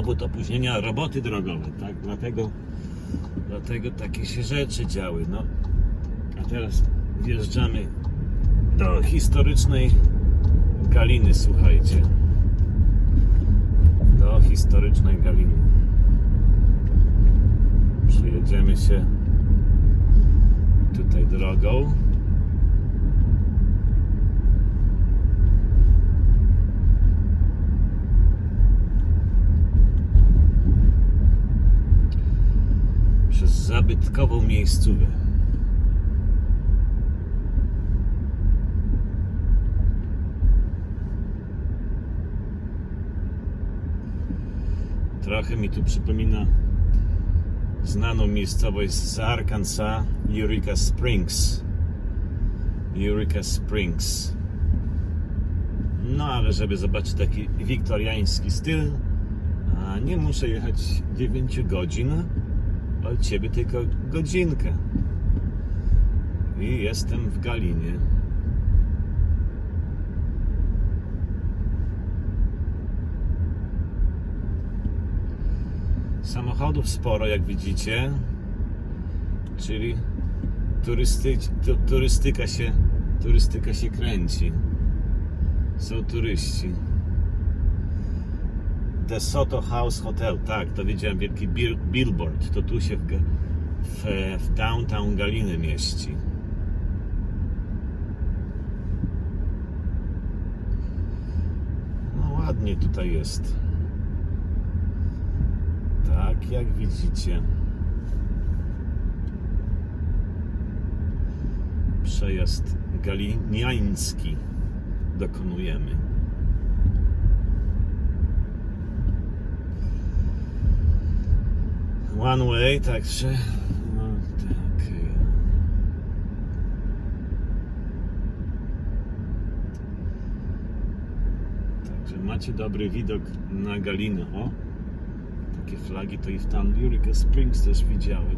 powód opóźnienia roboty drogowe, tak? Dlatego, dlatego takie się rzeczy działy. No, a teraz wjeżdżamy do historycznej Galiny, słuchajcie. Do historycznej Galiny. Przyjedziemy się tutaj drogą. Przez zabytkową miejscówę. Trochę mi tu przypomina znaną miejscowość z Arkansas, Eureka Springs. Eureka Springs. No ale żeby zobaczyć taki wiktoriański styl, nie muszę jechać 9 godzin, od ciebie tylko godzinkę. I jestem w Galinie. Samochodów sporo, jak widzicie. Czyli turysty, tu, turystyka, się, turystyka się kręci. Są turyści. The Soto House Hotel, tak, to widziałem wielki bil, billboard. To tu się w, w, w downtown Galiny mieści. No ładnie tutaj jest. Tak jak widzicie. Przejazd galiniański dokonujemy. One way, także. No, tak. Także macie dobry widok na Galinę. O, takie flagi to i w tam Eureka Springs też widziałem.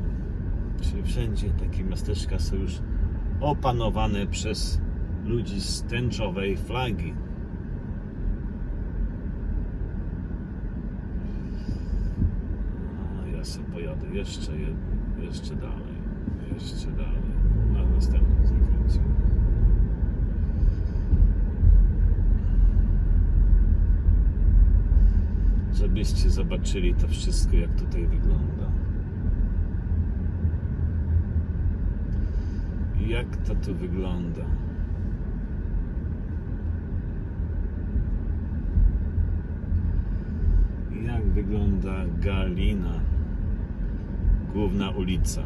Czyli wszędzie takie miasteczka są już opanowane przez ludzi z tęczowej flagi. A ja sobie pojadę jeszcze, jed- jeszcze dalej, jeszcze dalej, na następnym zakręcie. Żebyście zobaczyli to wszystko, jak tutaj wygląda. Jak to tu wygląda? Jak wygląda Galina? Główna ulica.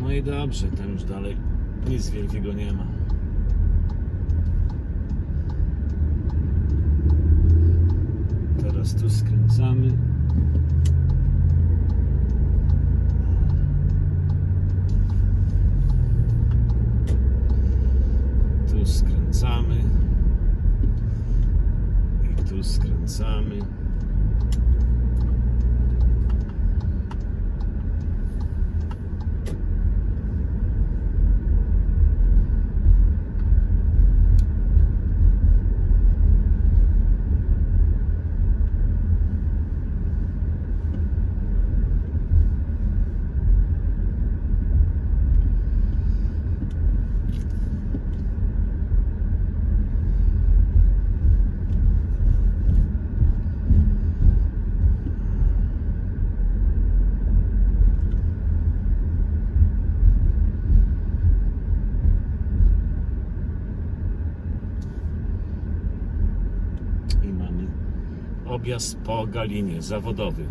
No i dobrze, tam już dalej nic wielkiego nie ma. Teraz tu skręcamy. Tu skręcamy. I tu skręcamy. i mamy objazd po Galinie zawodowy.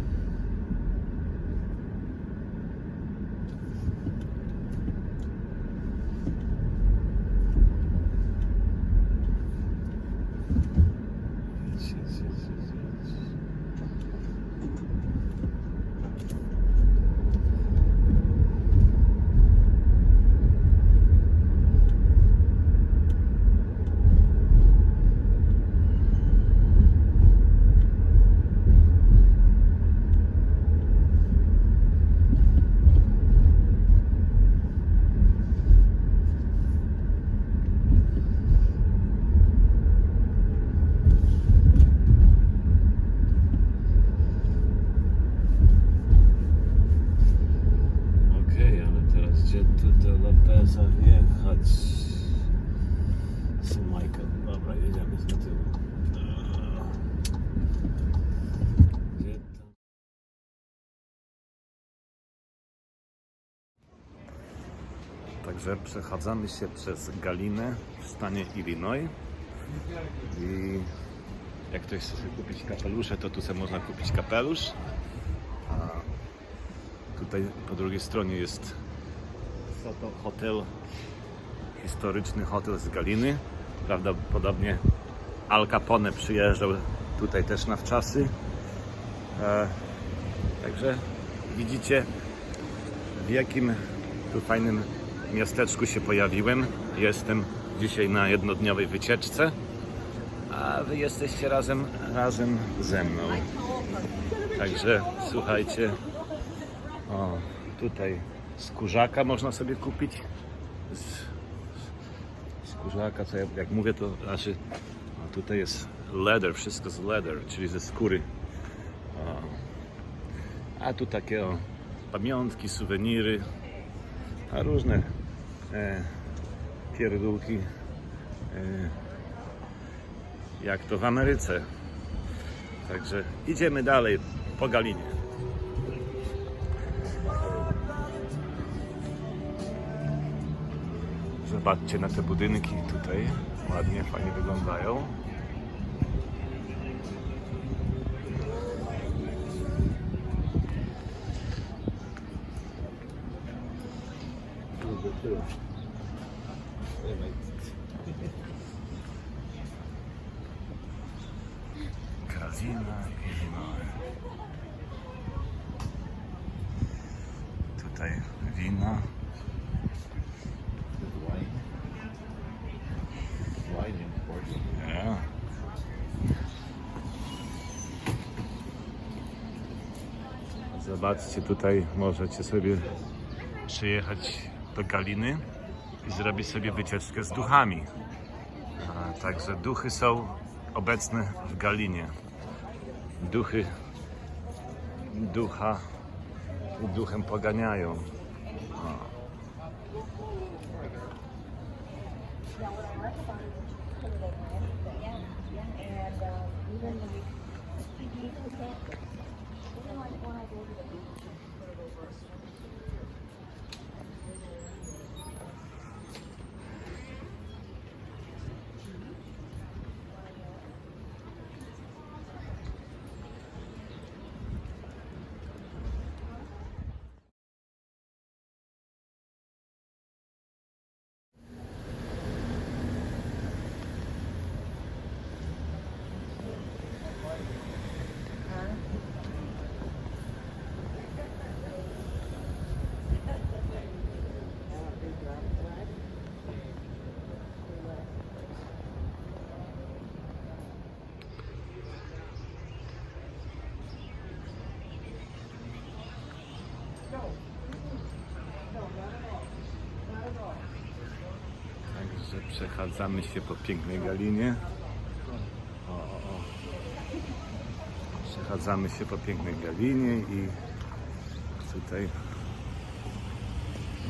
Także przechadzamy się przez Galinę w stanie Illinois i jak ktoś chce kupić kapelusze, to tu sobie można kupić kapelusz. A tutaj po drugiej stronie jest Hotel, historyczny hotel z Galiny. Prawdopodobnie Al Capone przyjeżdżał tutaj też na wczasy. E, także widzicie w jakim tu fajnym miasteczku się pojawiłem. Jestem dzisiaj na jednodniowej wycieczce, a wy jesteście razem, razem ze mną. Także słuchajcie, o, tutaj skórzaka można sobie kupić. Skórzaka, co ja, jak mówię, to znaczy o, tutaj jest leather, wszystko z leather, czyli ze skóry. O. A tu takie o, pamiątki, suweniry, a różne e, pierdółki, e, jak to w Ameryce. Także idziemy dalej po Galinie. Zobaczcie na te budynki tutaj. Ładnie, fajnie wyglądają. Galina, Illinois. Tutaj wina. Zobaczcie, tutaj możecie sobie przyjechać do Galiny i zrobić sobie wycieczkę z duchami. Także duchy są obecne w Galinie. Duchy ducha duchem poganiają. Także przechadzamy się po pięknej Galinie. O, o. Przechadzamy się po pięknej Galinie i tutaj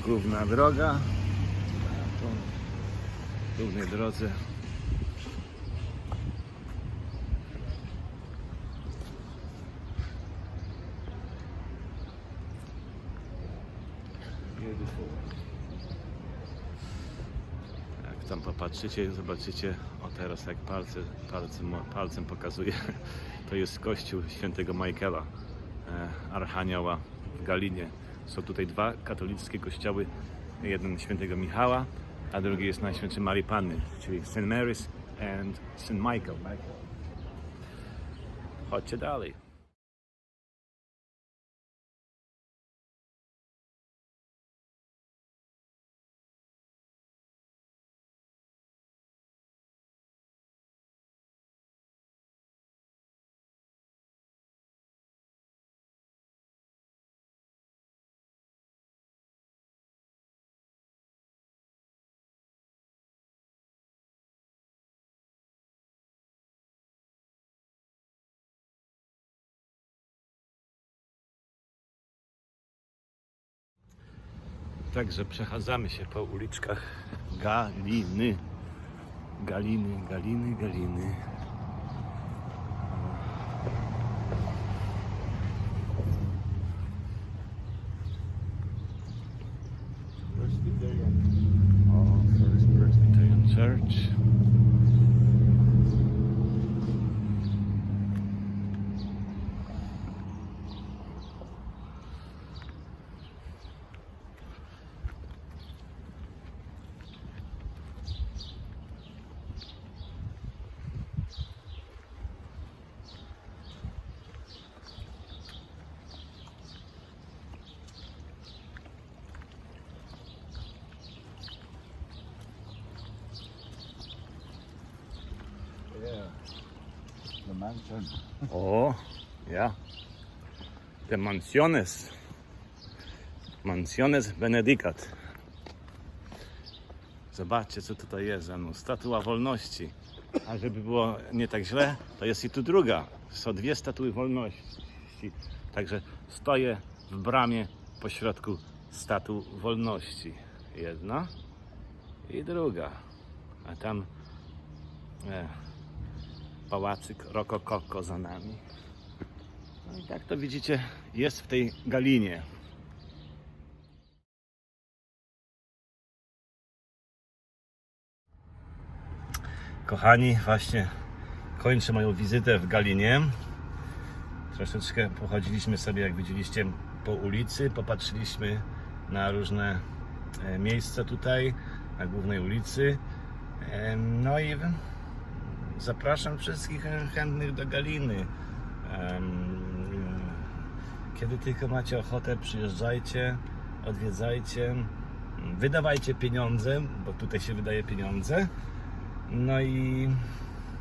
główna droga. Po głównej drodze Jak tam popatrzycie, zobaczycie, o teraz jak palce, palcem, palcem pokazuje, to jest kościół świętego Michaela, e, Archanioła w Galinie. Są tutaj dwa katolickie kościoły, jeden świętego Michała, a drugi jest Najświętszej Marii Panny, czyli St. Mary's and St. Michael. Chodźcie dalej. Także przechadzamy się po uliczkach Galiny. Galiny, Galiny, Galiny. Yeah. The mansion. O, ja. Te mansiones. Mansiones Benedicat. Zobaczcie, co tutaj jest ze mną. Statua wolności. A żeby było nie tak źle, to jest i tu druga. Są dwie statuły wolności. Także stoję w bramie pośrodku statu wolności. Jedna i druga. A tam e, pałacyk rokokoko za nami. No i tak to widzicie, jest w tej galinie. Kochani, właśnie kończę moją wizytę w Galinie. Troszeczkę pochodziliśmy sobie, jak widzieliście, po ulicy, popatrzyliśmy na różne e, miejsca tutaj, na głównej ulicy. E, No i zapraszam wszystkich chętnych do Galiny. Kiedy tylko macie ochotę, przyjeżdżajcie, odwiedzajcie, wydawajcie pieniądze, bo tutaj się wydaje pieniądze. No i,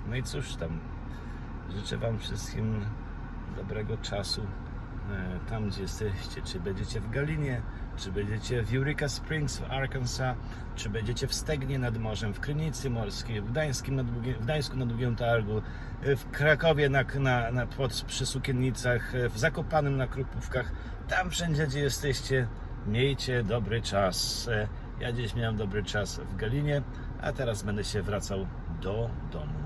no i cóż tam, życzę Wam wszystkim dobrego czasu tam, gdzie jesteście. Czy będziecie w Galinie, czy będziecie w Eureka Springs w Arkansas, czy będziecie w Stegnie nad morzem, w Krynicy Morskiej, w, Gdańskim nad w Gdańsku nad Długim Targu, e, w Krakowie na, na, na pod, przy Sukiennicach, e, w Zakopanem na Krupówkach. Tam wszędzie, gdzie jesteście, miejcie dobry czas. E, Ja dziś miałem dobry czas w Galinie, a teraz będę się wracał do domu.